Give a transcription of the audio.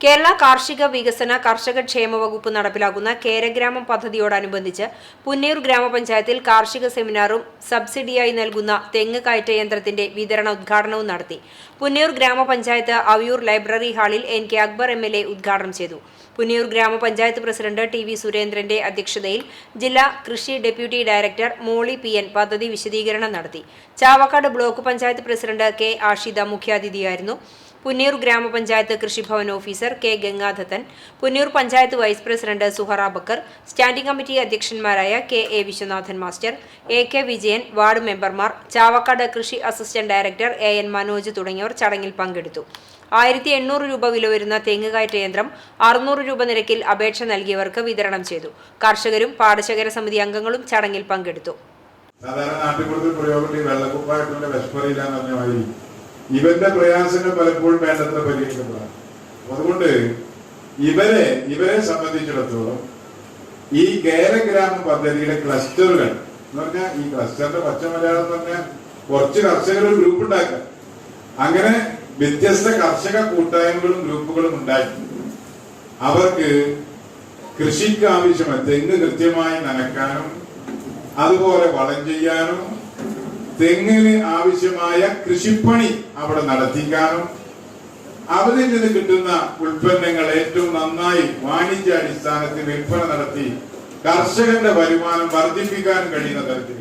കേരള കാർഷിക വികസന കർഷക ക്ഷേമ വകുപ്പ് നടപ്പിലാക്കുന്ന കേരഗ്രാമം പദ്ധതിയോടനുബന്ധിച്ച് പുന്നയൂർ ഗ്രാമപഞ്ചായത്തിൽ കാർഷിക സെമിനാറും സബ്സിഡിയായി നൽകുന്ന തെങ്ങ് കയറ്റ യന്ത്രത്തിന്റെ വിതരണ ഉദ്ഘാടനവും നടത്തി. പുന്നയൂർ ഗ്രാമപഞ്ചായത്ത് അവിയൂർ ലൈബ്രറി ഹാളിൽ N K Akbar M L A ഉദ്ഘാടനം ചെയ്തു. പുന്നയൂർ ഗ്രാമപഞ്ചായത്ത് പ്രസിഡന്റ് ടി വി സുരേന്ദ്രന്റെ അധ്യക്ഷതയിൽ ജില്ലാ കൃഷി deputy director Molly P N പദ്ധതി വിശദീകരണം നടത്തി. Chavakkad block panchayat president K Ashitha മുഖ്യാതിഥിയായിരുന്നു. Punnayur ഗ്രാമപഞ്ചായത്ത് Krishibhavan officer K Gangadhathan Punnur panchayat vice president Suhara Bakkar standing committee അധ്യക്ഷന്മാരായ K A Viswanathan master A K Vijayan ward മെമ്പർമാർ ചാവക്കാട് കൃഷി assistant director A N Manoj തുടങ്ങിയവർ ചടങ്ങിൽ പങ്കെടുത്തു. ആയിരത്തി എണ്ണൂറ് രൂപ വില വരുന്ന തെങ്ങുകയറ്റ യന്ത്രം അറുന്നൂറ് രൂപ നിരക്കിൽ അപേക്ഷ നൽകിയവർക്ക് വിതരണം ചെയ്തു. കർഷകരും പാടശേഖര സമിതി അംഗങ്ങളും ചടങ്ങിൽ പങ്കെടുത്തു. സാധാരണ നാട്ടുപുറത്ത് പ്രയോഗത്തിൽ വെള്ളക്കുപ്പായിട്ടുള്ള വിഷമറിയില്ല എന്ന് പറഞ്ഞ മാതിരി ഇവന്റെ പ്രയാസങ്ങൾ പലപ്പോഴും വേണ്ടത്ര പരിഹരിക്കപ്പെടാം അതുകൊണ്ട് ഇവരെ ഇവരെ സംബന്ധിച്ചിടത്തോളം ഈ കേരഗ്രാമ പദ്ധതിയുടെ ക്ലസ്റ്ററുകൾ എന്ന് പറഞ്ഞാൽ ഈ ക്ലസ്റ്ററിന്റെ പച്ച മലയാളം എന്ന് പറഞ്ഞാൽ കുറച്ച് കർഷകർ ഗ്രൂപ്പ് ഉണ്ടാക്കുക. അങ്ങനെ വ്യത്യസ്ത കർഷക കൂട്ടായ്മകളും ഗ്രൂപ്പുകളും ഉണ്ടാക്കി. അവർക്ക് കൃഷിക്ക് ആവശ്യമായ തെങ്ങ് കൃത്യമായി നനക്കാനും അതുപോലെ വളം ചെയ്യാനും തെങ്ങിന് ആവശ്യമായ കൃഷിപ്പണി അവിടെ നടത്തിക്കാനും അവരിൽ നിന്ന് കിട്ടുന്ന ഉൽപ്പന്നങ്ങൾ ഏറ്റവും നന്നായി വാണിജ്യ അടിസ്ഥാനത്തിൽ വിൽപ്പന നടത്തി കർഷകന്റെ വരുമാനം വർദ്ധിപ്പിക്കാൻ കഴിയുന്ന തരത്തിൽ